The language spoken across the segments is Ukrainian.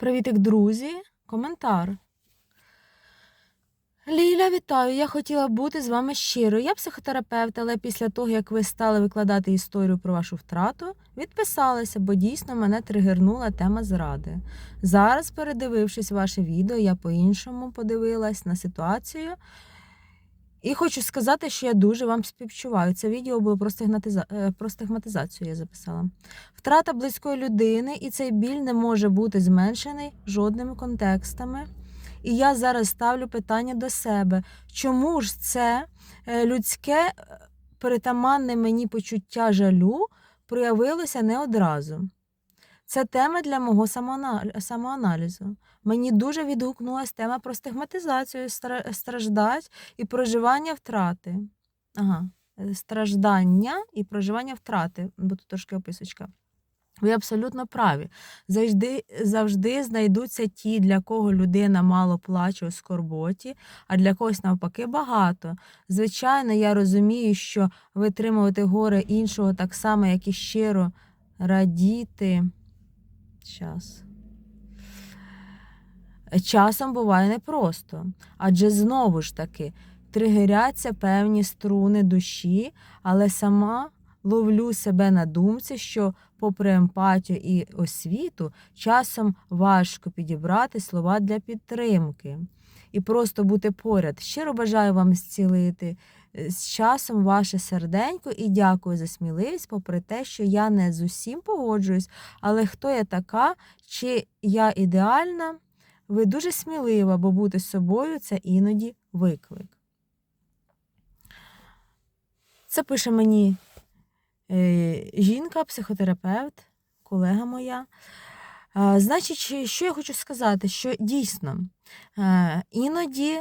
Привітик, друзі! Коментар. Ліля, вітаю! Я хотіла бути з вами щиро. Я психотерапевт, але після того, як ви стали викладати історію про вашу втрату, відписалася, бо дійсно мене тригернула тема зради. Зараз, передивившись ваше відео, я по-іншому подивилась на ситуацію. І хочу сказати, що я дуже вам співчуваю. Це відео було про, стигматиза... е, про стигматизацію, я записала. Втрата близької людини, і цей біль не може бути зменшений жодними контекстами. І я зараз ставлю питання до себе, чому ж це е, людське е, перетаманне мені почуття жалю проявилося не одразу. Це тема для мого самоаналізу. Мені дуже відгукнулася тема про стигматизацію, страждать і проживання втрати. Ага, е, страждання і проживання втрати, бо тут трошки описочка. Ви абсолютно праві. Завжди, завжди знайдуться ті, для кого людина мало плаче у скорботі, а для когось навпаки багато. Звичайно, я розумію, що витримувати горе іншого так само, як і щиро радіти. Час. Часом буває непросто, адже знову ж таки тригеряться певні струни душі, але сама ловлю себе на думці, що, попри емпатію і освіту, часом важко підібрати слова для підтримки і просто бути поряд. Щиро бажаю вам зцілити з часом ваше серденько і дякую за сміливість, попри те, що я не з усім погоджуюсь, але хто я така, чи я ідеальна? Ви дуже смілива, бо бути собою це іноді виклик. Це пише мені е, жінка, психотерапевт, колега моя. Е, Значить, що- що я хочу сказати, що дійсно е, іноді,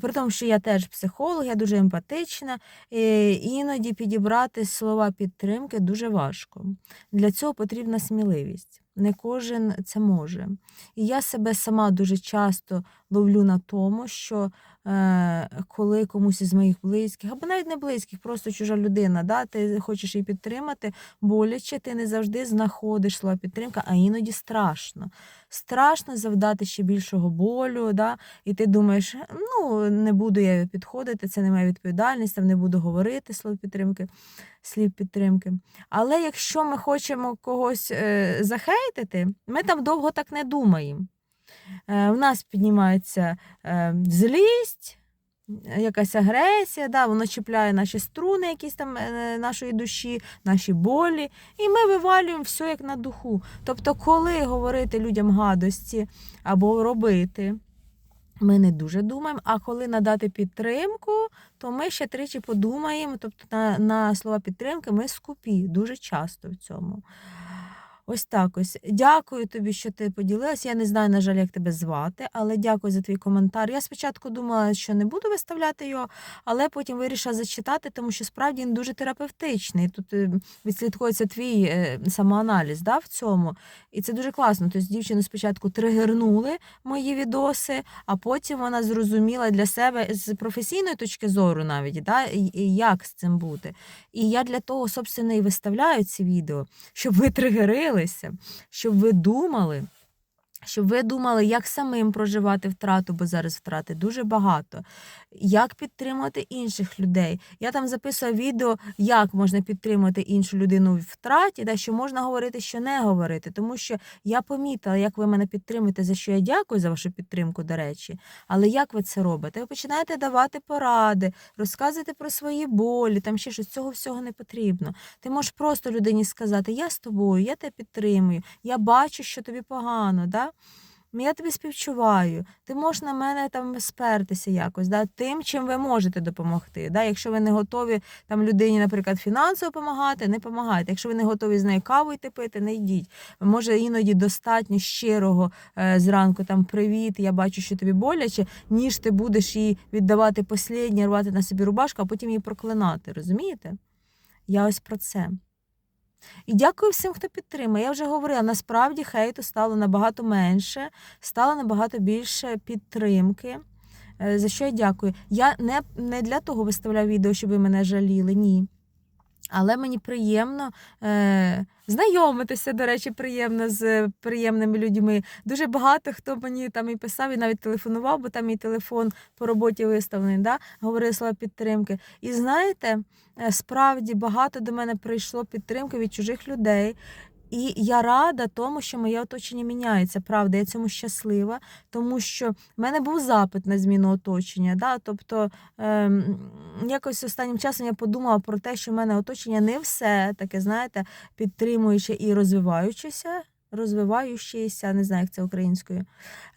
при тому, що я теж психолог, я дуже емпатична, іноді підібрати слова підтримки дуже важко. Для цього потрібна сміливість. Не кожен це може. І я себе сама дуже часто ловлю на тому, що коли комусь із моїх близьких, або навіть не близьких, просто чужа людина, да, ти хочеш її підтримати, боляче, ти не завжди знаходиш слова підтримки, а іноді страшно. Страшно завдати ще більшого болю, да, і ти думаєш, ну не буду я підходити, це не моя відповідальність, там не буду говорити слов підтримки, слів підтримки. Але якщо ми хочемо когось е, захейтити, ми там довго так не думаємо. Е, в нас піднімається е, злість, якась агресія, да, воно чіпляє наші струни, якісь там е, нашої душі, наші болі, і ми вивалюємо все як на духу. Тобто, коли говорити людям гадості або робити, ми не дуже думаємо, а коли надати підтримку, то ми ще тричі подумаємо. Тобто на, на слова підтримки ми скупі дуже часто в цьому. Ось так ось. Дякую тобі, що ти поділилась. Я не знаю, на жаль, як тебе звати, але дякую за твій коментар. Я спочатку думала, що не буду виставляти його, але потім вирішила зачитати, тому що справді він дуже терапевтичний. Тут е, відслідкується твій е, самоаналіз да, в цьому. І це дуже класно. Тобто дівчину спочатку тригернули мої відоси, а потім вона зрозуміла для себе з професійної точки зору навіть, да, як з цим бути. І я для того, собственно, і виставляю ці відео, щоб ви тригерилися, щоб ви думали. Щоб ви думали, як самим проживати втрату, бо зараз втрати дуже багато, як підтримувати інших людей. Я там записую відео, як можна підтримати іншу людину в втраті, да, що можна говорити, що не говорити. Тому що я помітила, як ви мене підтримуєте, за що я дякую за вашу підтримку, до речі. Але як ви це робите? Ви починаєте давати поради, розказувати про свої болі, там ще щось цього всього не потрібно. Ти можеш просто людині сказати: Я з тобою, я тебе підтримую, я бачу, що тобі погано. Да? Я тобі співчуваю, ти можеш на мене там спертися якось, да? тим, чим ви можете допомогти. Да? Якщо ви не готові там людині, наприклад, фінансово допомагати, не допомагайте. Якщо ви не готові з нею каву йти пити, не йдіть. Може, іноді достатньо щирого е, зранку там привіт, я бачу, що тобі боляче, ніж ти будеш їй віддавати посліднє, рвати на собі рубашку, а потім її проклинати. Розумієте? Я ось про це. І дякую всім, хто підтримує. Я вже говорила, насправді хейту стало набагато менше, стало набагато більше підтримки. Е, За що я дякую. Я не, не для того виставляю відео, щоб ви мене жаліли, ні. Але мені приємно е, знайомитися, до речі, приємно з приємними людьми. Дуже багато хто мені там і писав, і навіть телефонував, бо там мій телефон по роботі виставлений, да? говорили слова підтримки. І знаєте, е, справді багато до мене прийшло підтримки від чужих людей. І я рада тому, що моє оточення міняється. Правда, я цьому щаслива, тому що в мене був запит на зміну оточення. Да? Тобто ем, якось останнім часом я подумала про те, що в мене оточення не все таке, знаєте, підтримуюче і розвиваючеся. Розвиваючеся, не знаю, як це українською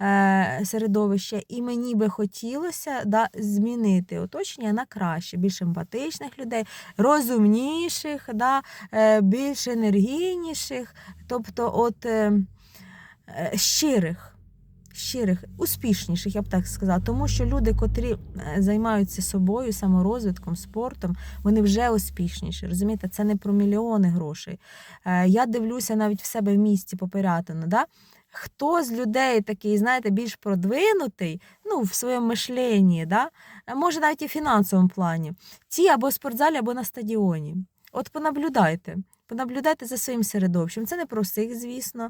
е, середовище, і мені би хотілося да, змінити оточення на краще, більш емпатичних людей, розумніших, да, е, більш енергійніших, тобто от е, щирих. Щирих, успішніших, я б так сказала, тому що люди, котрі е, займаються собою, саморозвитком, спортом, вони вже успішніші. Розумієте, це не про мільйони грошей. Е, Я дивлюся навіть в себе в місті попорятину. Да? Хто з людей такий, знаєте, більш продвинутий, ну, в своєму мишленні, да? е, може навіть і в фінансовому плані, ті або в спортзалі, або на стадіоні. От понаблюдайте. Понаблюдайте за своїм середовищем. Це не про звісно.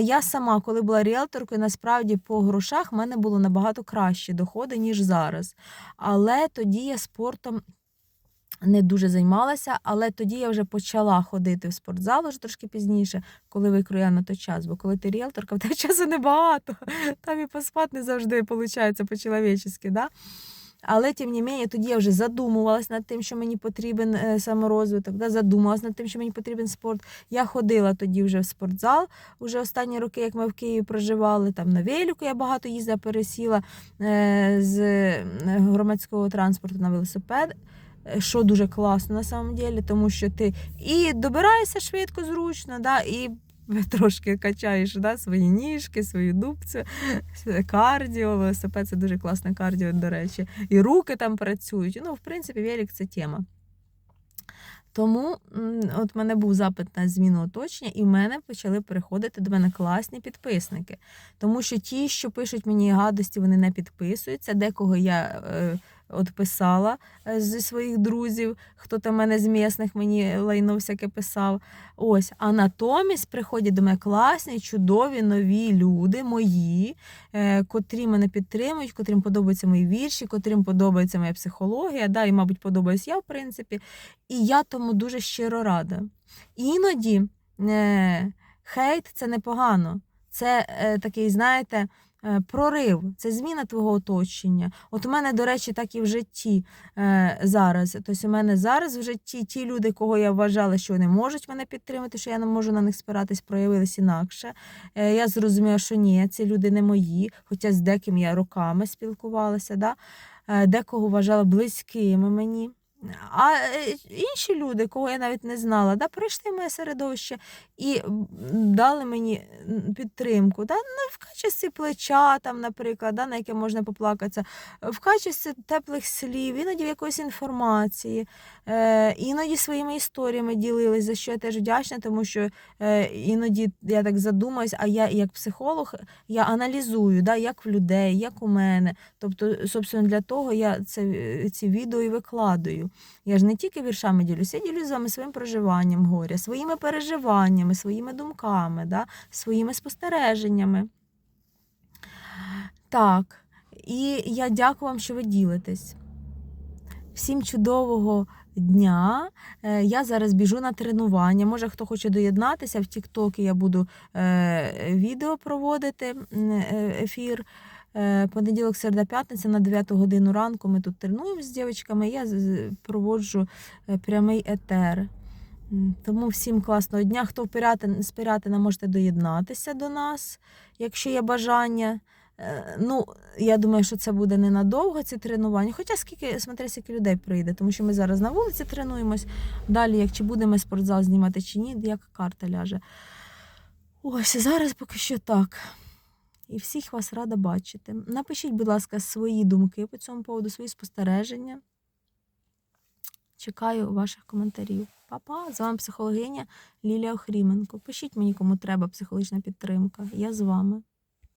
Я сама, коли була ріелторкою, насправді по грошах в мене було набагато кращі доходи, ніж зараз. Але тоді я спортом не дуже займалася, але тоді я вже почала ходити в спортзал вже трошки пізніше, коли викроя на той час. Бо коли ти ріелторка, в тебе часу небагато. Там і поспати не завжди виходить по-чоловічески. Да? Але тим не менше, тоді я вже задумувалась над тим, що мені потрібен е, саморозвиток, да, задумалась над тим, що мені потрібен спорт. Я ходила тоді вже в спортзал, уже останні роки, як ми в Києві проживали, там на велику я багато їздила, пересіла е, з е, громадського транспорту на велосипед. Що дуже класно на самом деле, тому що ти і добираєшся швидко, зручно, да, і трошки качаєш да, свої ніжки, свою дубцю, кардіо, велосипед це дуже класне кардіо, до речі. І руки там працюють. Ну, в принципі, велик це тема. Тому от в мене був запит на зміну оточення, і в мене почали приходити до мене класні підписники. Тому що ті, що пишуть мені гадості, вони не підписуються. Декого я е, от писала е, зі своїх друзів, хто там мене з місних мені лайно всяке писав. Ось, а натомість приходять до мене класні, чудові, нові люди, мої, е, котрі мене підтримують, котрим подобаються мої вірші, котрим подобається моя психологія, да, і, мабуть, подобаюсь я, в принципі. І я тому дуже щиро рада. Іноді е, хейт це непогано. Це е, такий, знаєте, прорив, це зміна твого оточення. От у мене, до речі, так і в житті е, зараз. Тобто у мене зараз в житті ті люди, кого я вважала, що не можуть мене підтримати, що я не можу на них спиратись, проявились інакше. Е, я зрозуміла, що ні, ці люди не мої, хоча з деким я роками спілкувалася, да? е, декого вважала близькими мені. А е, інші люди, кого я навіть не знала, да, прийшли в моє середовище і дали мені підтримку. Да, ну, в качестві плеча, там, наприклад, да, на яке можна поплакатися, в качестві теплих слів, іноді якоїсь інформації, е, іноді своїми історіями ділились, за що я теж вдячна, тому що е, іноді я так задумаюсь, а я як психолог я аналізую, да, як в людей, як у мене. Тобто, собственно, для того я це, ці відео і викладаю. Я ж не тільки віршами ділюся, я ділюся з вами своїм проживанням горя, своїми переживаннями, своїми думками, да, своїми спостереженнями. Так, і я дякую вам, що ви ділитесь. Всім чудового дня. Е, Я зараз біжу на тренування. Може, хто хоче доєднатися, в Тіктокі я буду е, відео проводити, е, ефір. Е, Понеділок, середа, п'ятниця на 9 годину ранку ми тут тренуємося з дівчатками. Я проводжу е, прямий етер. Тому всім класного дня. Хто з Пирятина можете доєднатися до нас, якщо є бажання. Е, Ну, я думаю, що це буде ненадовго, ці тренування. Хоча скільки, смотря скільки людей прийде, тому що ми зараз на вулиці тренуємось. Далі, як чи будемо спортзал знімати чи ні, як карта ляже. Ось, зараз поки що так. І всіх вас рада бачити. Напишіть, будь ласка, свої думки по цьому поводу, свої спостереження. Чекаю ваших коментарів. Па-па, з вами психологиня Лілія Охріменко. Пишіть мені, кому треба психологічна підтримка. Я з вами.